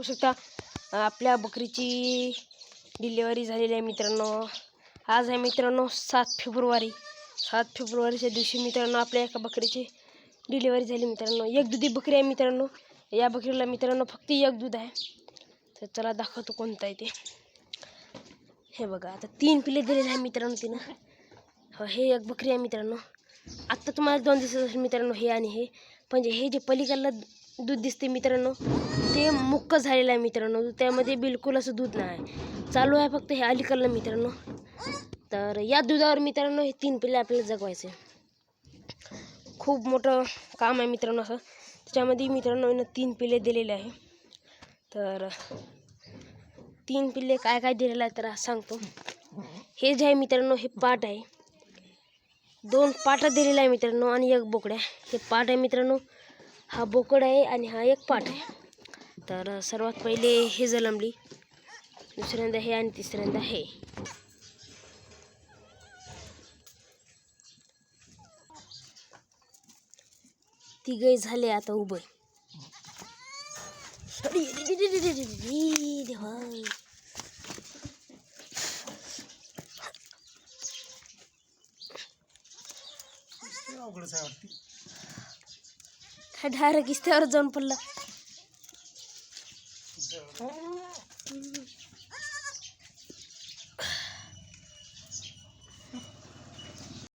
बघू शकता आपल्या बकरीची डिलिव्हरी झालेली आहे मित्रांनो. आज आहे मित्रांनो सात फेब्रुवारी. सात फेब्रुवारीच्या दिवशी मित्रांनो आपल्या एका बकरीची डिलिव्हरी झाली मित्रांनो. एक दुधी बकरी आहे मित्रांनो. या बकरीला मित्रांनो फक्त एक दूध आहे. तर चला दाखवतो कोणतं आहे ते. हे बघा आता तीन पिले दिलेले आहे मित्रांनो तिनं. हो हे एक बकरी आहे मित्रांनो. आत्ता तुम्हाला दोन दिवस मित्रांनो हे आणि हे. पण जे हे जे पलीकडला दूध दिसते मित्रांनो. ते मुक्क झालेलं आहे मित्रांनो. त्यामध्ये बिलकुल असं दूध नाही. चालू आहे फक्त हे अलीकडलं मित्रांनो. तर या दुधावर मित्रांनो हे तीन पिल्ले आपल्याला जगवायचे. खूप मोठं काम आहे मित्रांनो असं. त्याच्यामध्ये मित्रांनो तीन पिल्ले दिलेले आहे. तर तीन पिल्ले काय काय दिलेलं आहे तर सांगतो. हे जे आहे मित्रांनो हे पाट आहे. दोन पाटा दिलेलं आहे मित्रांनो आणि एक बोकड्या. हे पाट आहे मित्रांनो. हा बोकड आहे आणि हा एक पाट आहे. तर सर्वात पहिले हे जलमली. दुसऱ्यांदा हे आणि तिसऱ्यांदा हे. तिघे झाले आता उभे. अरे, रे, देवा. अवघडच आहे वाटते. हा डायरेक्ट इस्त्यावर जाऊन पडला.